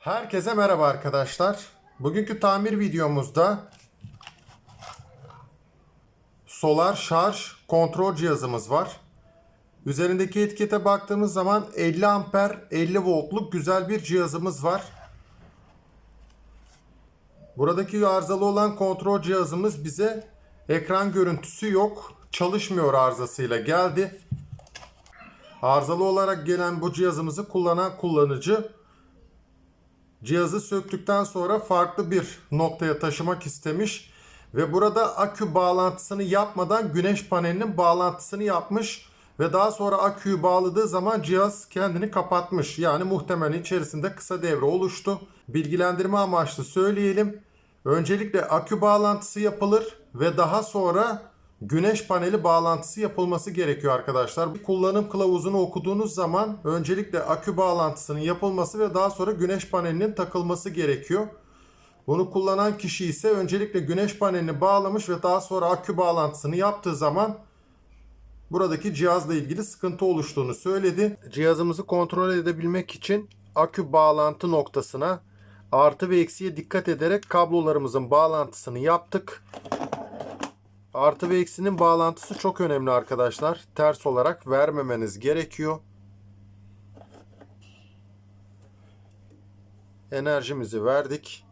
Herkese merhaba arkadaşlar. Bugünkü tamir videomuzda solar şarj kontrol cihazımız var. Üzerindeki etikete baktığımız zaman 50 amper 50 voltluk güzel bir cihazımız var. Buradaki arızalı olan kontrol cihazımız bize ekran görüntüsü yok, çalışmıyor arızasıyla geldi. Arızalı olarak gelen bu cihazımızı kullanan kullanıcı Cihazı söktükten sonra farklı bir noktaya taşımak istemiş ve burada akü bağlantısını yapmadan güneş panelinin bağlantısını yapmış ve daha sonra aküyü bağladığı zaman cihaz kendini kapatmış. Yani muhtemelen içerisinde kısa devre oluştu. Bilgilendirme amaçlı söyleyelim. Öncelikle akü bağlantısı yapılır ve daha sonra güneş paneli bağlantısı yapılması gerekiyor arkadaşlar. Bir kullanım kılavuzunu okuduğunuz zaman öncelikle akü bağlantısının yapılması ve daha sonra güneş panelinin takılması gerekiyor. Bunu kullanan kişi ise öncelikle güneş panelini bağlamış ve daha sonra akü bağlantısını yaptığı zaman buradaki cihazla ilgili sıkıntı oluştuğunu söyledi. Cihazımızı kontrol edebilmek için akü bağlantı noktasına artı ve eksiye dikkat ederek kablolarımızın bağlantısını yaptık. Artı ve eksinin bağlantısı çok önemli arkadaşlar. Ters olarak vermemeniz gerekiyor. Enerjimizi verdik.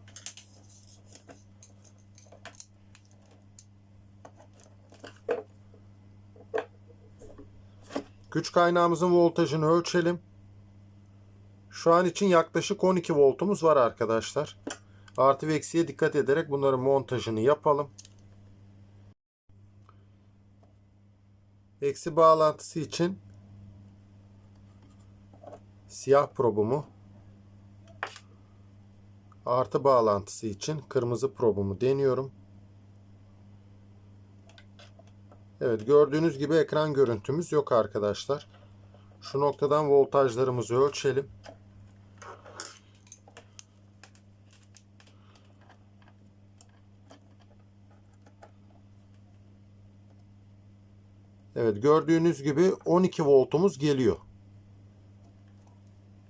Güç kaynağımızın voltajını ölçelim. Şu an için yaklaşık 12 voltumuz var arkadaşlar. Artı ve eksiye dikkat ederek bunların montajını yapalım. Eksi bağlantısı için siyah probumu artı bağlantısı için kırmızı probumu deniyorum. Evet gördüğünüz gibi ekran görüntümüz yok arkadaşlar. Şu noktadan voltajlarımızı ölçelim. Evet gördüğünüz gibi 12 voltumuz geliyor.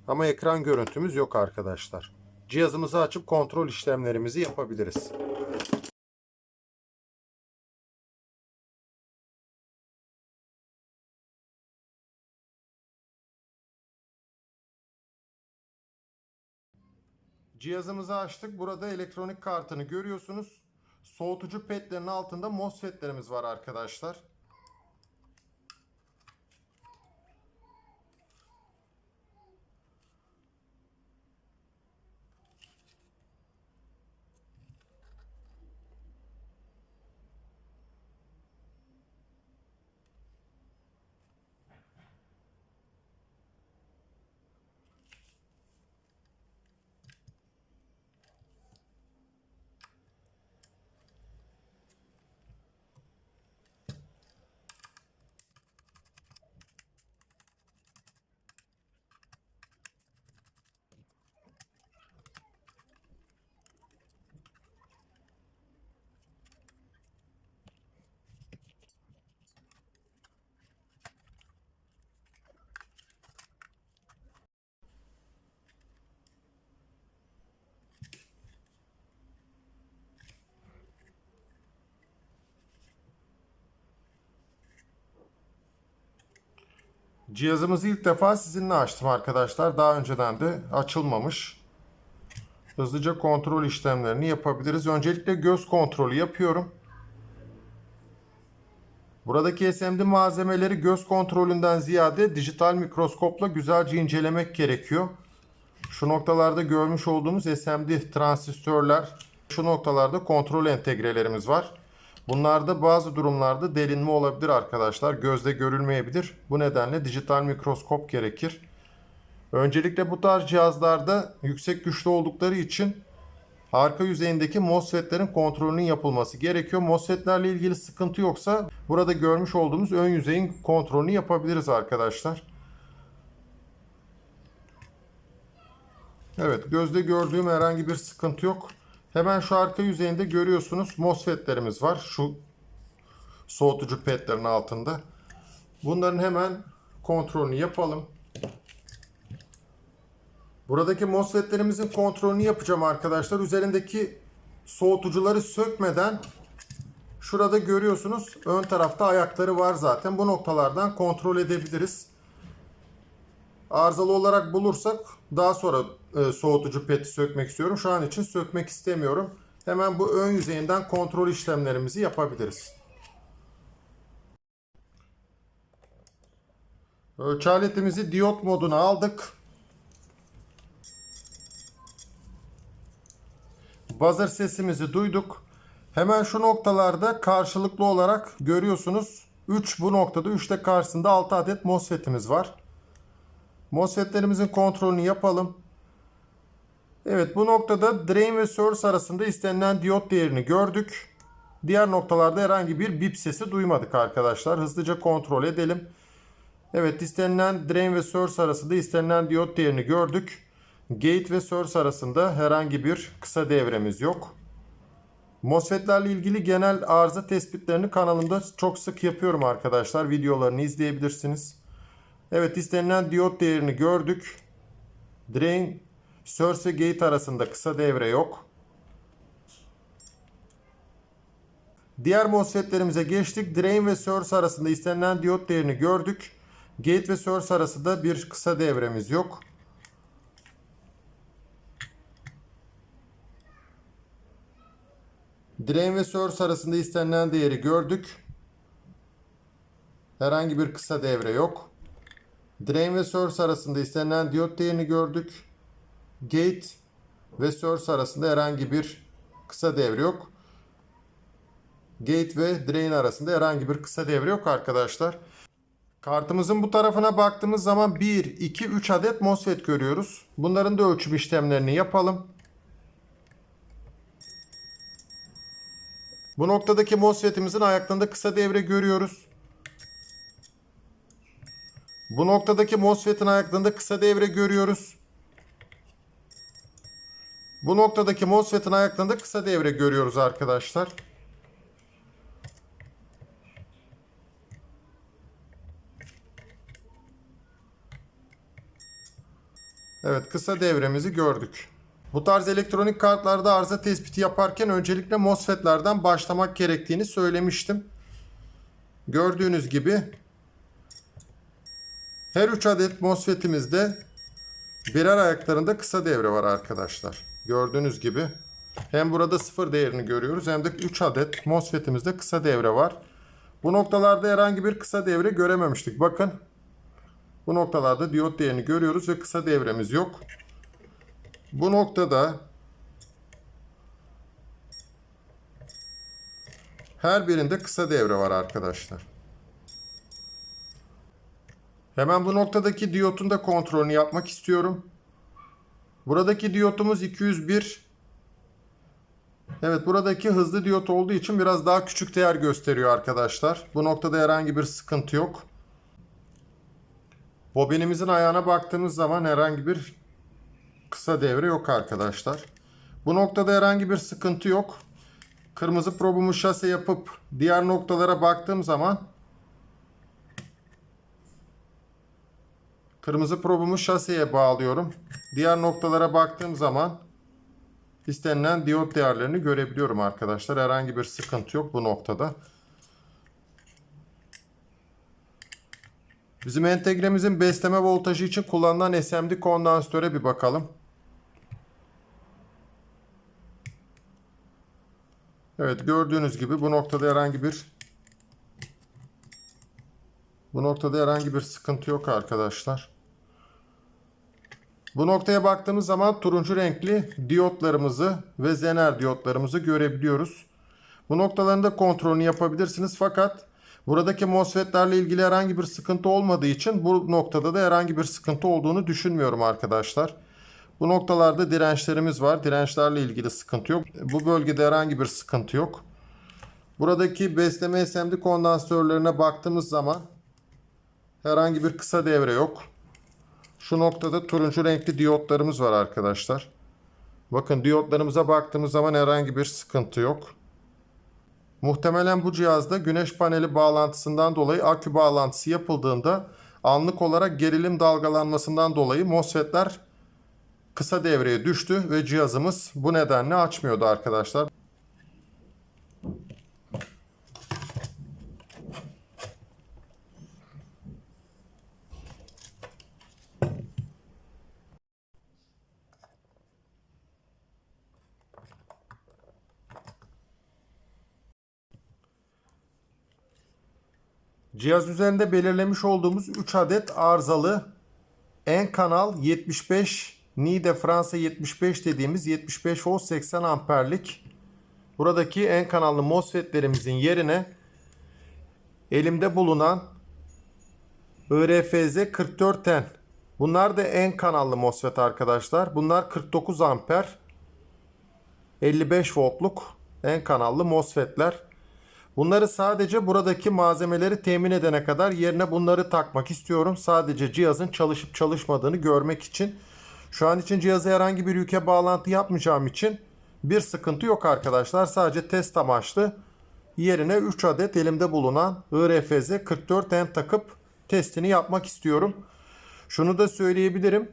Ama ekran görüntümüz yok arkadaşlar. Cihazımızı açıp kontrol işlemlerimizi yapabiliriz. Cihazımızı açtık. Burada elektronik kartını görüyorsunuz. Soğutucu petlerin altında MOSFET'lerimiz var arkadaşlar. Cihazımızı ilk defa sizinle açtım arkadaşlar. Daha önceden de açılmamış. Hızlıca kontrol işlemlerini yapabiliriz. Öncelikle göz kontrolü yapıyorum. Buradaki SMD malzemeleri göz kontrolünden ziyade dijital mikroskopla güzelce incelemek gerekiyor. Şu noktalarda görmüş olduğumuz SMD transistörler, şu noktalarda kontrol entegrelerimiz var. Bunlarda bazı durumlarda delinme olabilir arkadaşlar. Gözle görülmeyebilir. Bu nedenle dijital mikroskop gerekir. Öncelikle bu tarz cihazlarda yüksek güçlü oldukları için arka yüzeyindeki MOSFET'lerin kontrolünün yapılması gerekiyor. MOSFET'lerle ilgili sıkıntı yoksa burada görmüş olduğumuz ön yüzeyin kontrolünü yapabiliriz arkadaşlar. Evet gözde gördüğüm herhangi bir sıkıntı yok. Hemen şu arka yüzeyinde görüyorsunuz MOSFET'lerimiz var. Şu soğutucu petlerin altında. Bunların hemen kontrolünü yapalım. Buradaki MOSFET'lerimizin kontrolünü yapacağım arkadaşlar. Üzerindeki soğutucuları sökmeden şurada görüyorsunuz ön tarafta ayakları var zaten. Bu noktalardan kontrol edebiliriz. Arızalı olarak bulursak daha sonra e, soğutucu peti sökmek istiyorum. Şu an için sökmek istemiyorum. Hemen bu ön yüzeyinden kontrol işlemlerimizi yapabiliriz. Ölçü aletimizi diyot moduna aldık. Buzzer sesimizi duyduk. Hemen şu noktalarda karşılıklı olarak görüyorsunuz. 3 bu noktada 3 de karşısında 6 adet MOSFET'imiz var. MOSFET'lerimizin kontrolünü yapalım. Evet bu noktada drain ve source arasında istenilen diyot değerini gördük. Diğer noktalarda herhangi bir bip sesi duymadık arkadaşlar. Hızlıca kontrol edelim. Evet istenilen drain ve source arasında istenilen diyot değerini gördük. Gate ve source arasında herhangi bir kısa devremiz yok. MOSFET'lerle ilgili genel arıza tespitlerini kanalımda çok sık yapıyorum arkadaşlar. Videolarını izleyebilirsiniz. Evet istenilen diyot değerini gördük. Drain, ve gate arasında kısa devre yok. Diğer MOSFET'lerimize geçtik. Drain ve source arasında istenilen diyot değerini gördük. Gate ve source arasında bir kısa devremiz yok. Drain ve source arasında istenilen değeri gördük. Herhangi bir kısa devre yok. Drain ve source arasında istenilen diyot değerini gördük. Gate ve source arasında herhangi bir kısa devre yok. Gate ve drain arasında herhangi bir kısa devre yok arkadaşlar. Kartımızın bu tarafına baktığımız zaman 1, 2, 3 adet MOSFET görüyoruz. Bunların da ölçüm işlemlerini yapalım. Bu noktadaki MOSFET'imizin ayaklarında kısa devre görüyoruz. Bu noktadaki MOSFET'in ayaklarında kısa devre görüyoruz. Bu noktadaki MOSFET'in ayaklarında kısa devre görüyoruz arkadaşlar. Evet kısa devremizi gördük. Bu tarz elektronik kartlarda arıza tespiti yaparken öncelikle MOSFET'lerden başlamak gerektiğini söylemiştim. Gördüğünüz gibi her 3 adet MOSFET'imizde birer ayaklarında kısa devre var arkadaşlar. Gördüğünüz gibi hem burada sıfır değerini görüyoruz hem de 3 adet MOSFET'imizde kısa devre var. Bu noktalarda herhangi bir kısa devre görememiştik. Bakın bu noktalarda diyot değerini görüyoruz ve kısa devremiz yok. Bu noktada her birinde kısa devre var arkadaşlar. Hemen bu noktadaki diyotun da kontrolünü yapmak istiyorum. Buradaki diyotumuz 201. Evet buradaki hızlı diyot olduğu için biraz daha küçük değer gösteriyor arkadaşlar. Bu noktada herhangi bir sıkıntı yok. Bobinimizin ayağına baktığımız zaman herhangi bir kısa devre yok arkadaşlar. Bu noktada herhangi bir sıkıntı yok. Kırmızı probumu şase yapıp diğer noktalara baktığım zaman kırmızı probumu şaseye bağlıyorum. Diğer noktalara baktığım zaman istenilen diyot değerlerini görebiliyorum arkadaşlar. Herhangi bir sıkıntı yok bu noktada. Bizim entegremizin besleme voltajı için kullanılan SMD kondansöre bir bakalım. Evet gördüğünüz gibi bu noktada herhangi bir bu noktada herhangi bir sıkıntı yok arkadaşlar. Bu noktaya baktığımız zaman turuncu renkli diyotlarımızı ve zener diyotlarımızı görebiliyoruz. Bu noktaların da kontrolünü yapabilirsiniz fakat buradaki MOSFET'lerle ilgili herhangi bir sıkıntı olmadığı için bu noktada da herhangi bir sıkıntı olduğunu düşünmüyorum arkadaşlar. Bu noktalarda dirençlerimiz var. Dirençlerle ilgili sıkıntı yok. Bu bölgede herhangi bir sıkıntı yok. Buradaki besleme SMD kondansatörlerine baktığımız zaman herhangi bir kısa devre yok. Şu noktada turuncu renkli diyotlarımız var arkadaşlar. Bakın diyotlarımıza baktığımız zaman herhangi bir sıkıntı yok. Muhtemelen bu cihazda güneş paneli bağlantısından dolayı akü bağlantısı yapıldığında anlık olarak gerilim dalgalanmasından dolayı MOSFET'ler kısa devreye düştü ve cihazımız bu nedenle açmıyordu arkadaşlar. Cihaz üzerinde belirlemiş olduğumuz 3 adet arızalı en kanal 75 Nide Fransa 75 dediğimiz 75 volt 80 amperlik buradaki en kanallı MOSFET'lerimizin yerine elimde bulunan IRFZ 4410 bunlar da en kanallı MOSFET arkadaşlar. Bunlar 49 amper 55 voltluk en kanallı MOSFET'ler. Bunları sadece buradaki malzemeleri temin edene kadar yerine bunları takmak istiyorum. Sadece cihazın çalışıp çalışmadığını görmek için. Şu an için cihaza herhangi bir ülke bağlantı yapmayacağım için bir sıkıntı yok arkadaşlar. Sadece test amaçlı yerine 3 adet elimde bulunan IRFZ 44N takıp testini yapmak istiyorum. Şunu da söyleyebilirim.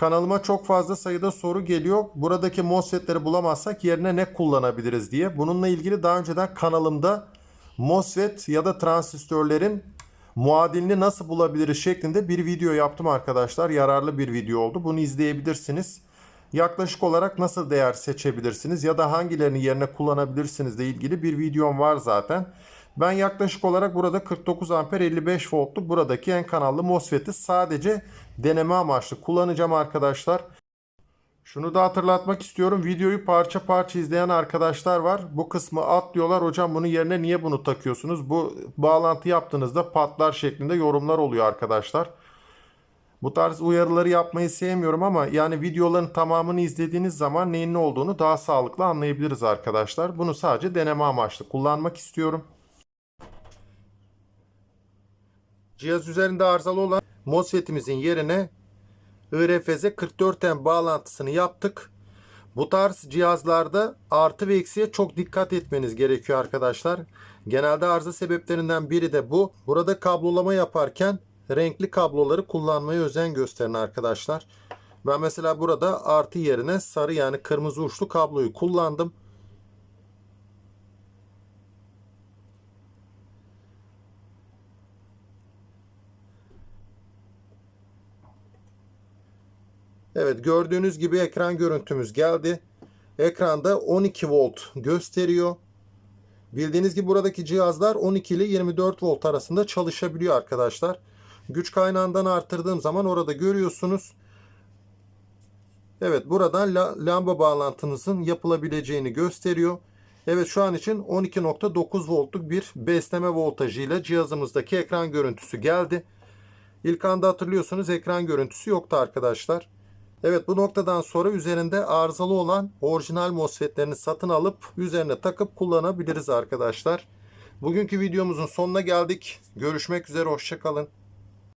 Kanalıma çok fazla sayıda soru geliyor. Buradaki MOSFET'leri bulamazsak yerine ne kullanabiliriz diye. Bununla ilgili daha önceden kanalımda MOSFET ya da transistörlerin muadilini nasıl bulabiliriz şeklinde bir video yaptım arkadaşlar. Yararlı bir video oldu. Bunu izleyebilirsiniz. Yaklaşık olarak nasıl değer seçebilirsiniz ya da hangilerini yerine kullanabilirsiniz ile ilgili bir videom var zaten. Ben yaklaşık olarak burada 49 amper 55 voltluk buradaki en kanallı MOSFET'i sadece deneme amaçlı kullanacağım arkadaşlar. Şunu da hatırlatmak istiyorum. Videoyu parça parça izleyen arkadaşlar var. Bu kısmı atlıyorlar. Hocam bunun yerine niye bunu takıyorsunuz? Bu bağlantı yaptığınızda patlar şeklinde yorumlar oluyor arkadaşlar. Bu tarz uyarıları yapmayı sevmiyorum ama yani videoların tamamını izlediğiniz zaman neyin ne olduğunu daha sağlıklı anlayabiliriz arkadaşlar. Bunu sadece deneme amaçlı kullanmak istiyorum. Cihaz üzerinde arızalı olan MOSFET'imizin yerine IRFZ 44M bağlantısını yaptık. Bu tarz cihazlarda artı ve eksiye çok dikkat etmeniz gerekiyor arkadaşlar. Genelde arıza sebeplerinden biri de bu. Burada kablolama yaparken renkli kabloları kullanmaya özen gösterin arkadaşlar. Ben mesela burada artı yerine sarı yani kırmızı uçlu kabloyu kullandım. Evet gördüğünüz gibi ekran görüntümüz geldi. Ekranda 12 volt gösteriyor. Bildiğiniz gibi buradaki cihazlar 12 ile 24 volt arasında çalışabiliyor arkadaşlar. Güç kaynağından arttırdığım zaman orada görüyorsunuz. Evet buradan lamba bağlantınızın yapılabileceğini gösteriyor. Evet şu an için 12.9 voltluk bir besleme voltajıyla cihazımızdaki ekran görüntüsü geldi. İlk anda hatırlıyorsunuz ekran görüntüsü yoktu arkadaşlar. Evet bu noktadan sonra üzerinde arızalı olan orijinal MOSFET'lerini satın alıp üzerine takıp kullanabiliriz arkadaşlar. Bugünkü videomuzun sonuna geldik. Görüşmek üzere hoşçakalın.